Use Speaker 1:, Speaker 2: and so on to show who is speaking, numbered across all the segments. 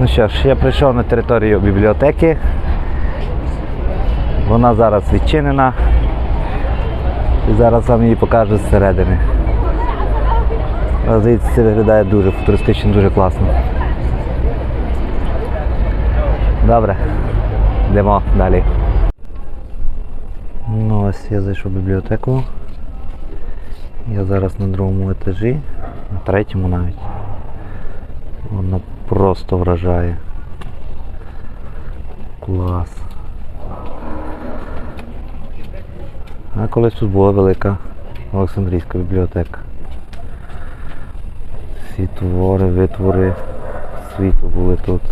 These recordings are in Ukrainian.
Speaker 1: Ну що ж, я прийшов на територію бібліотеки. Вона зараз відчинена. І зараз вам її покажу зсередини. Звідси це виглядає дуже футуристично, дуже класно. Добре, йдемо далі. Ну ось я зайшов в бібліотеку. Я зараз на другому етажі, на третьому навіть. Просто вражає. Клас. А колись тут була велика Олександрійська бібліотека. Всі твори, витвори світу були тут.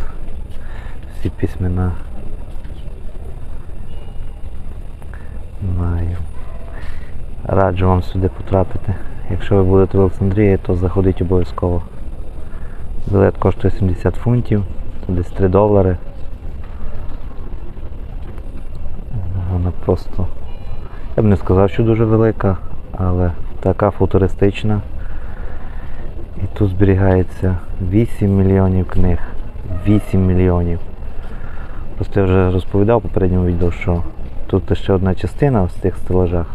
Speaker 1: Всі письмена. Маю. Раджу вам сюди потрапити. Якщо ви будете в Олександрії, то заходіть обов'язково. Білет коштує 70 фунтів, це десь 3 долари. Вона просто, я б не сказав, що дуже велика, але така футуристична. І тут зберігається 8 мільйонів книг. 8 мільйонів. Просто я вже розповідав в попередньому відео, що тут ще одна частина в цих стелажах,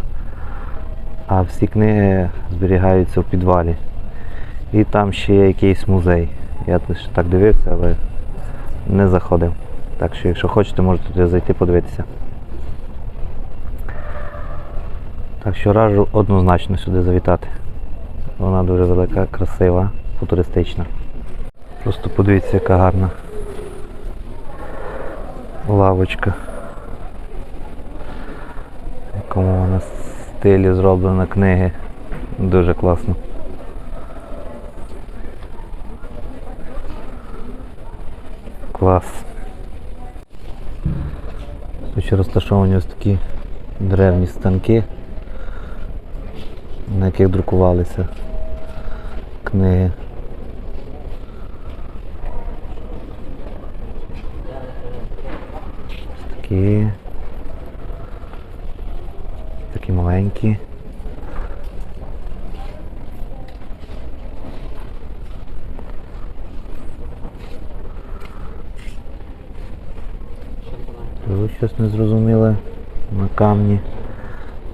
Speaker 1: а всі книги зберігаються в підвалі. І там ще є якийсь музей. Я ще так дивився, але не заходив. Так що, якщо хочете, можете туди зайти подивитися. Так що раджу однозначно сюди завітати. Вона дуже велика, красива, футуристична. Просто подивіться, яка гарна лавочка. В якому вона стилі зроблена книги. Дуже класно. Клас. Тут ще розташовані ось такі древні станки, на яких друкувалися книги. Ось такі маленькі. Тут щось незрозуміле на камні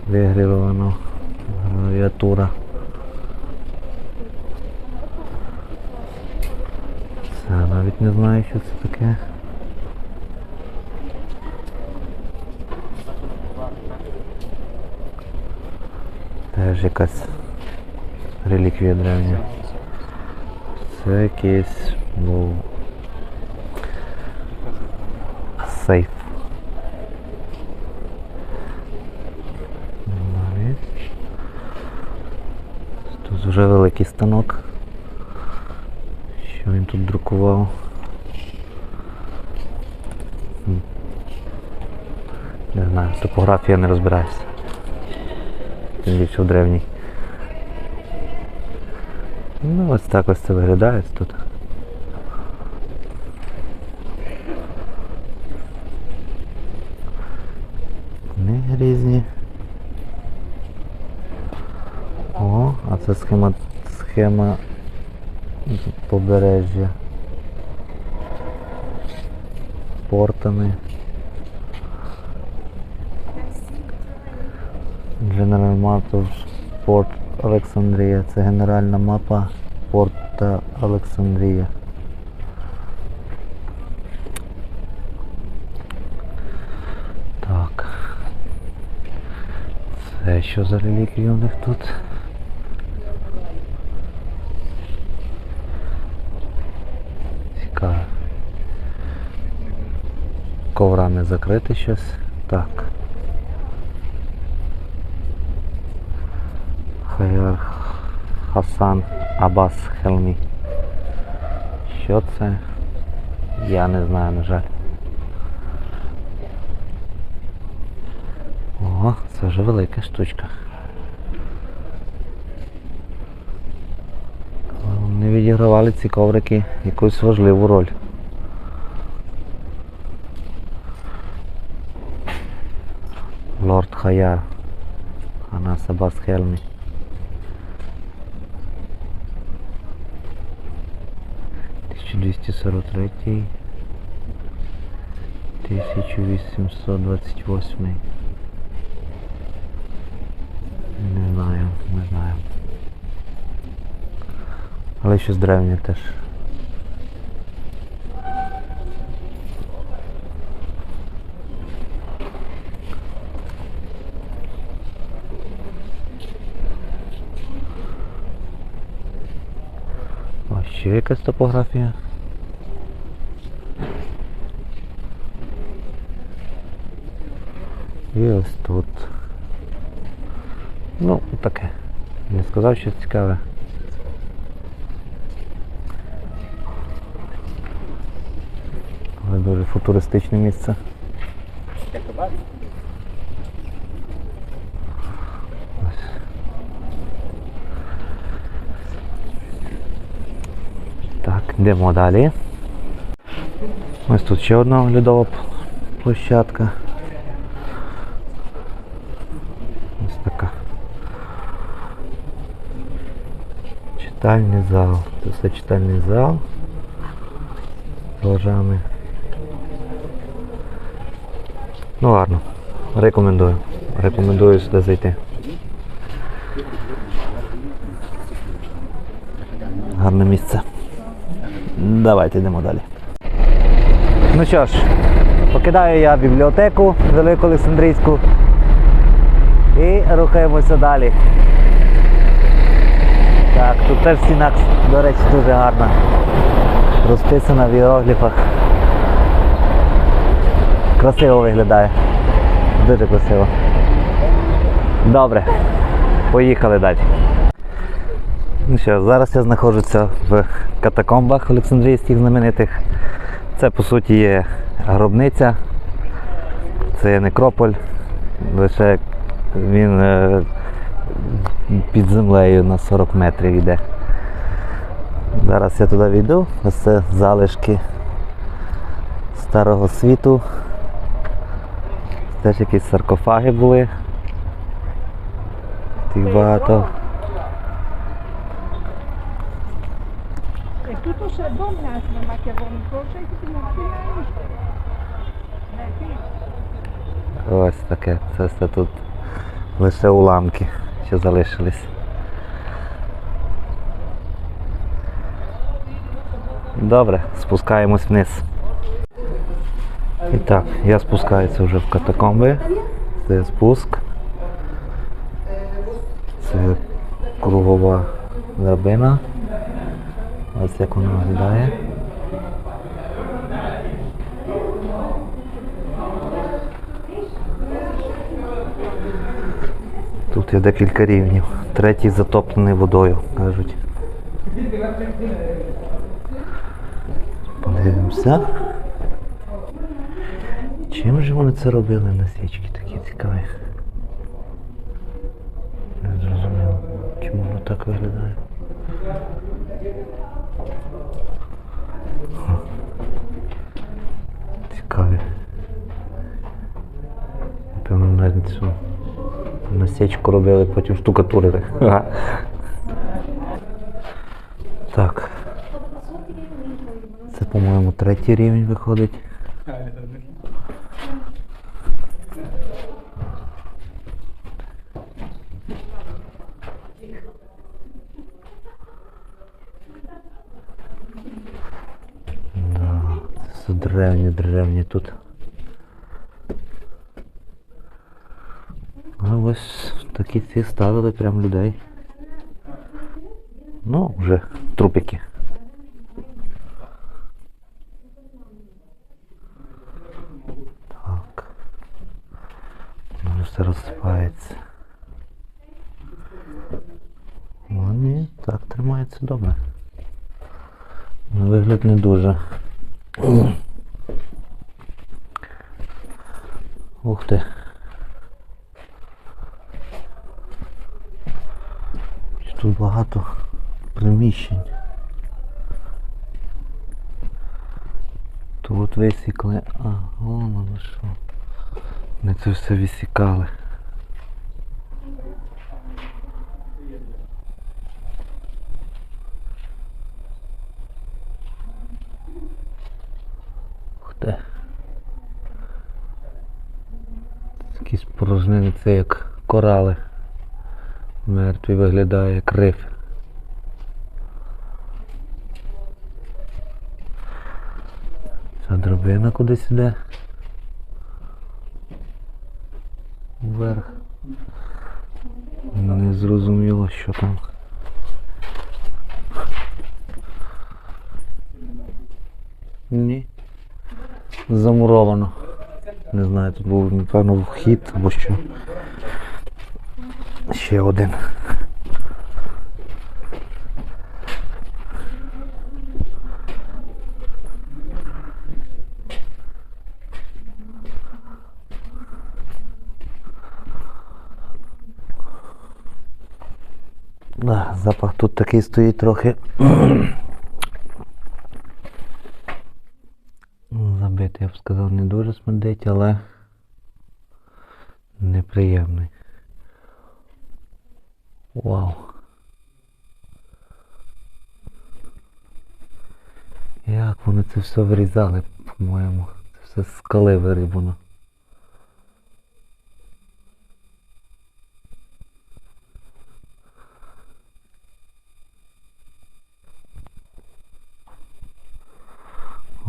Speaker 1: вигравовано гравіатура. Це навіть не знаю, що це таке. Теж якась реліквія древня. Це якийсь був сейф. Вже великий станок. Що він тут друкував? Не знаю, топографія не розбираюся. Тим більше в древній. Ну ось так ось це виглядає тут. Книги різні. О, а це схема схема побережжя. Портами. General of Port Олександрія. Це генеральна мапа порта Олександрія. Так. Це що за реліквії у них тут? Цікаво. Коврами закрити щось. Так. Хайар Хасан Абас Хелмі. Що це? Я не знаю, на жаль. О, це вже велика штучка. Не відігравали ці коврики якусь важливу роль. Лорд Хаяр. Анас Абас Хелмі. 1243. 1828. Не знаю, не знаю. Але щось древнє теж. О, ще якась топографія. І ось тут. Ну, таке. Не сказав, що цікаве. Але дуже футуристичне місце. Ось. Так, йдемо далі. Ось тут ще одна оглядова площадка. Ось така. Читальний зал. Це все читальний зал. З. Ну ладно. Рекомендую. Рекомендую сюди зайти. Гарне місце. Давайте йдемо далі. Ну що ж, покидаю я бібліотеку Велику Олександрійську і рухаємося далі. Так, тут теж стіна, до речі, дуже гарна. Розписана в іерогліфах. Красиво виглядає. Дуже красиво. Добре. Поїхали далі. Ну що, зараз я знаходжуся в катакомбах Олександрійських знаменитих. Це по суті є гробниця, це є некрополь, лише він е, під землею на 40 метрів йде. Зараз я туди війду, ось це залишки старого світу. Теж якісь саркофаги були. Тих багато.
Speaker 2: E tutto se donna na ти.
Speaker 1: Ось таке. Це все тут лише уламки, що залишились. Добре, спускаємось вниз. І так, я спускаюся вже в катакомби. Це спуск. Це кругова драбина. Ось як вона виглядає. Тут є декілька рівнів. Третій затоплений водою, кажуть. Подивимося. Чим же вони це робили на свічки такі цікаві? Не зрозуміло, чому воно так виглядає. Цікаві. Напевно, навіть цю насічку робили, потім штукатурили. Так. Це, по-моєму, третій рівень виходить це все древні, древні тут. А ось такі ці ставили прям людей. Ну, вже трупики. Так. Воно все розсипається. Ну ні, так тримається добре. Вигляд не дуже. Ух ти. Тут багато приміщень. Тут висікли. А, воно що. Ми це все висікали. порожнини це як корали. Мертві виглядає як риф. Ця драбина кудись іде. Вверх. Не зрозуміло, що там. Ні. Замуровано. Не знаю, тут був, напевно, вхід або що. Ще один. Да, запах тут такий стоїть трохи. Забитий, я б сказав, не дуже смердить, але неприємний. Вау. Як вони це все вирізали, по-моєму. Це все скали вирібано.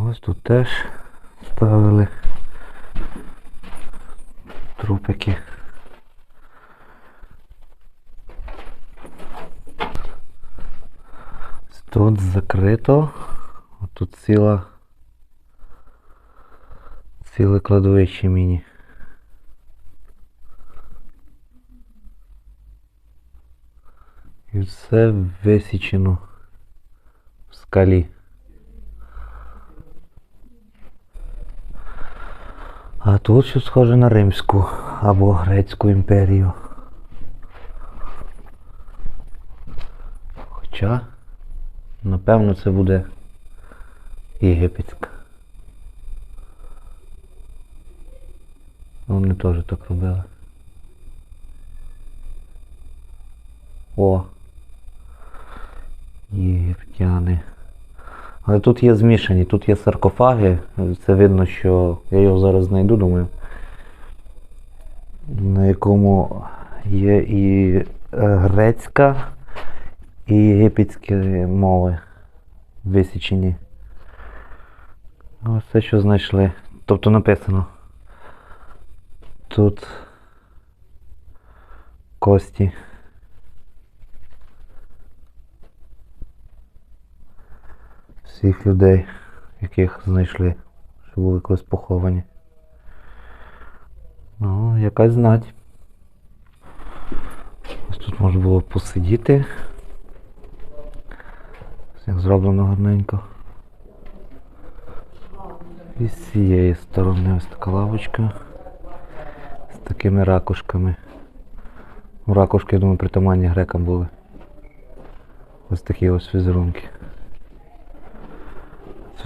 Speaker 1: Ось тут теж ставили трупики. Тут закрито. Тут ціла ціле кладовище міні. І все висічено в скалі. А тут щось схоже на Римську або Грецьку імперію. Хоча, напевно, це буде єгипетська. Вони теж так робили. О! Єгиптяни. Але тут є змішані, тут є саркофаги. Це видно, що я його зараз знайду, думаю. На якому є і е, грецька, і єгипетські мови висічені. Ось це, що знайшли. Тобто написано. Тут кості. Всіх людей, яких знайшли, що були колись поховані. Ну, якась знать. Ось тут можна було посидіти. Як зроблено гарненько. І з цієї сторони ось така лавочка з такими ракушками. Ну, Ракушки, я думаю, притаманні грекам були. Ось такі ось візерунки.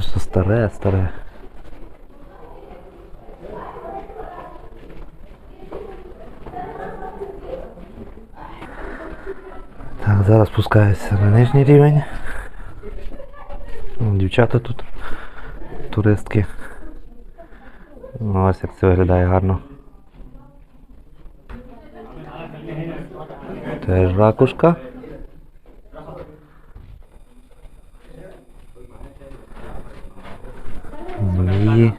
Speaker 1: Все старе, старе. Так, зараз спускаюся на нижній рівень. Дівчата тут, туристки. Ну, Ось як це виглядає гарно. Теж ракушка. Мрії.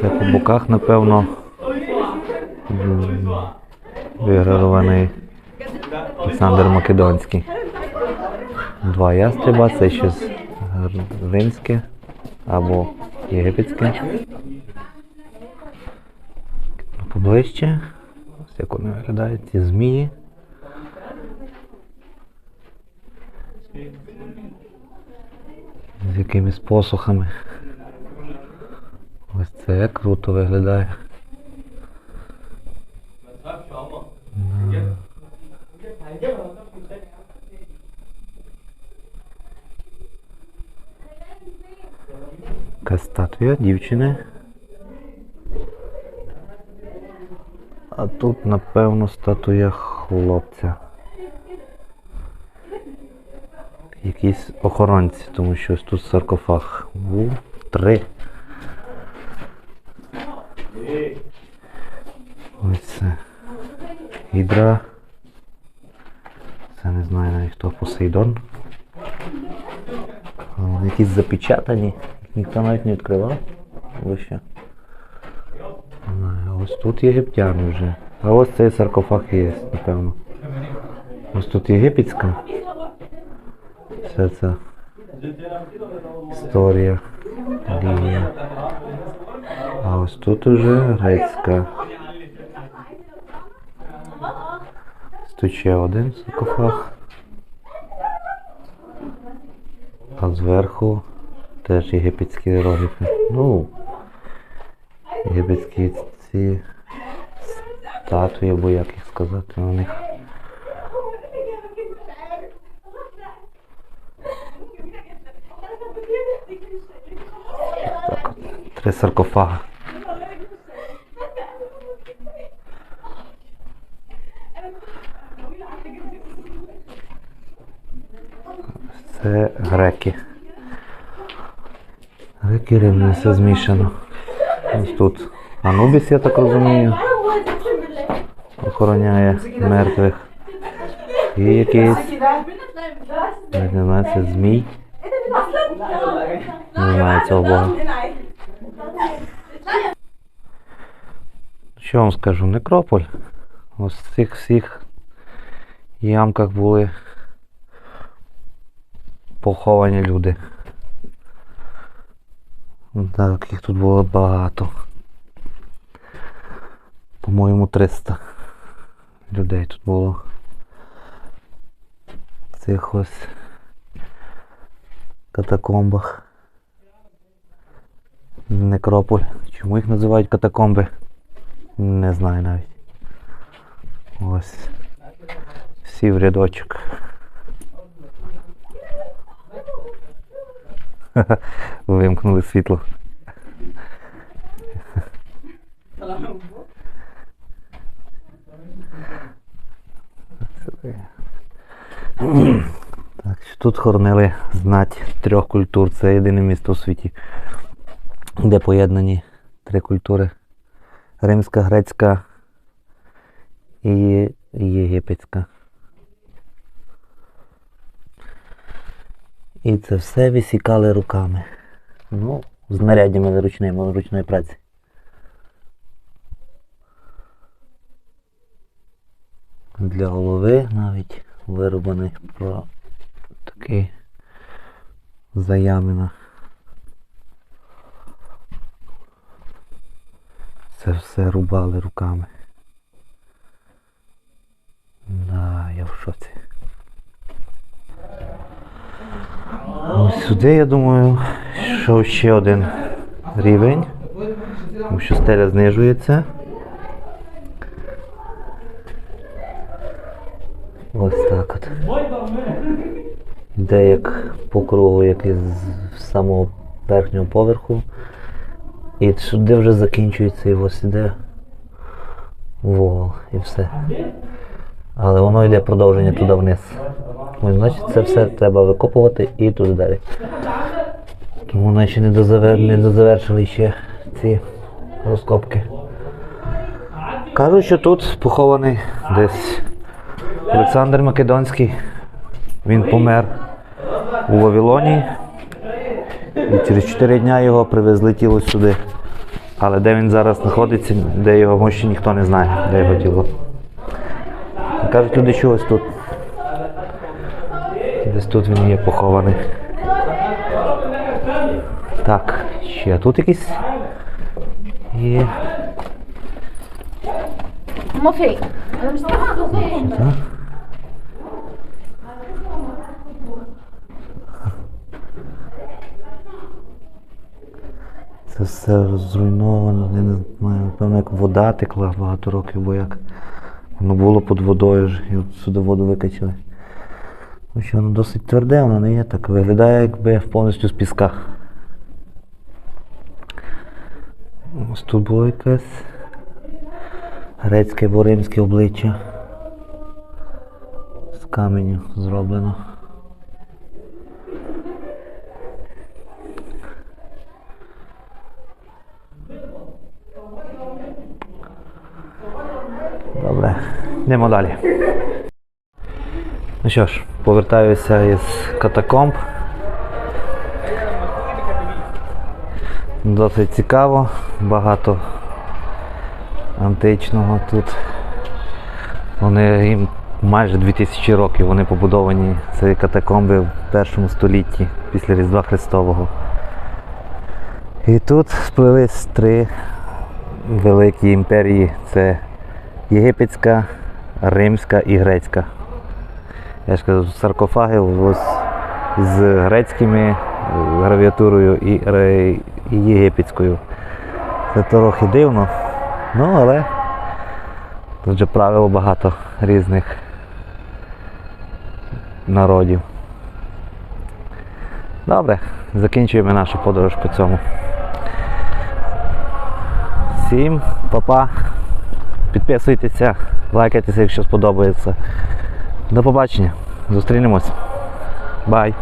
Speaker 1: Це по боках, напевно, м, Олександр Македонський. Два ястреба, це щось римське або єгипетське. Поближче. Як вони виглядають, ці змії. з якимись посухами. Ось це круто виглядає. Да. Якась статуя дівчини. А тут, напевно, статуя хлопця. Якісь охоронці, тому що ось тут саркофаг був. три. Ось це. Гідра. Це не знаю навіть хто Посейдон. Вони якісь запечатані. Ніхто навіть не відкривав. Лише. Ось тут єгиптяни вже. А ось цей саркофаг є, напевно. Ось тут єгипетська. Все це історія. Лінія. А ось тут уже грецька. Ще один саркофаг. А зверху теж єгипетські іерогліфи. Ну, єгипетські ці статуї, або як їх сказати на них. Так, три саркофага. Це греки. Греки римляни, все змішано. Ось тут Анубіс, я так розумію, охороняє мертвих. І якийсь, я не знаю, це змій. Не знаю цього бога. Що вам скажу, некрополь. Ось в цих всіх ямках були поховані люди. Так, їх тут було багато. По-моєму, 300 людей тут було. В цих ось катакомбах. Некрополь. Чому їх називають катакомби? Не знаю навіть. Ось. Всі в рядочок. Вимкнули світло. Так, що тут хоронили знать трьох культур. Це єдине місто у світі, де поєднані три культури. Римська, грецька і єгипетська. І це все висікали руками. Ну, знаряддями ручними, ручної праці. Для голови навіть вироблений про такий заямина. Це все рубали руками. Да, я в шоці. Ось сюди, я думаю, йшов ще один рівень, тому що стеля знижується. Ось так от. Йде як по кругу, як із самого верхнього поверху. І сюди вже закінчується і ось іде і все. Але воно йде продовження туди вниз. Ось, значить, це все треба викопувати і туди далі. Тому ще не, дозавер... не дозавершили ще ці розкопки. Кажуть, що тут похований десь Олександр Македонський. Він помер у Вавилоні. І через 4 дня його привезли тіло сюди. Але де він зараз знаходиться, де його може ніхто не знає, де його тіло. Кажуть люди, що ось тут. Десь тут він є похований. Так, ще тут якийсь є.
Speaker 3: Mofei.
Speaker 1: Так. Це все зруйновано, я не знаю, напевно, як вода текла багато років, бо як воно було під водою ж, і от сюди воду викачали. Тому що воно досить тверде, воно не є так. Виглядає якби повністю з піска. Ось тут було якесь грецьке або римське обличчя. З каменю зроблено. Йдемо далі. Ну що ж, повертаюся із катакомб. Досить цікаво, багато античного тут. Вони їм майже 2000 років вони побудовані. Це катакомби в першому столітті після Різдва Христового. І тут сплелись три великі імперії. Це єгипетська, римська і грецька. Я ж кажу, саркофаги з грецькими е, гравіатурою і, і єгипетською. Це трохи дивно, ну але тут вже правило багато різних народів. Добре, закінчуємо нашу подорож по цьому. Всім, па-па. Підписуйтеся, лайкайтеся, якщо сподобається. До побачення. Зустрінемось. Бай.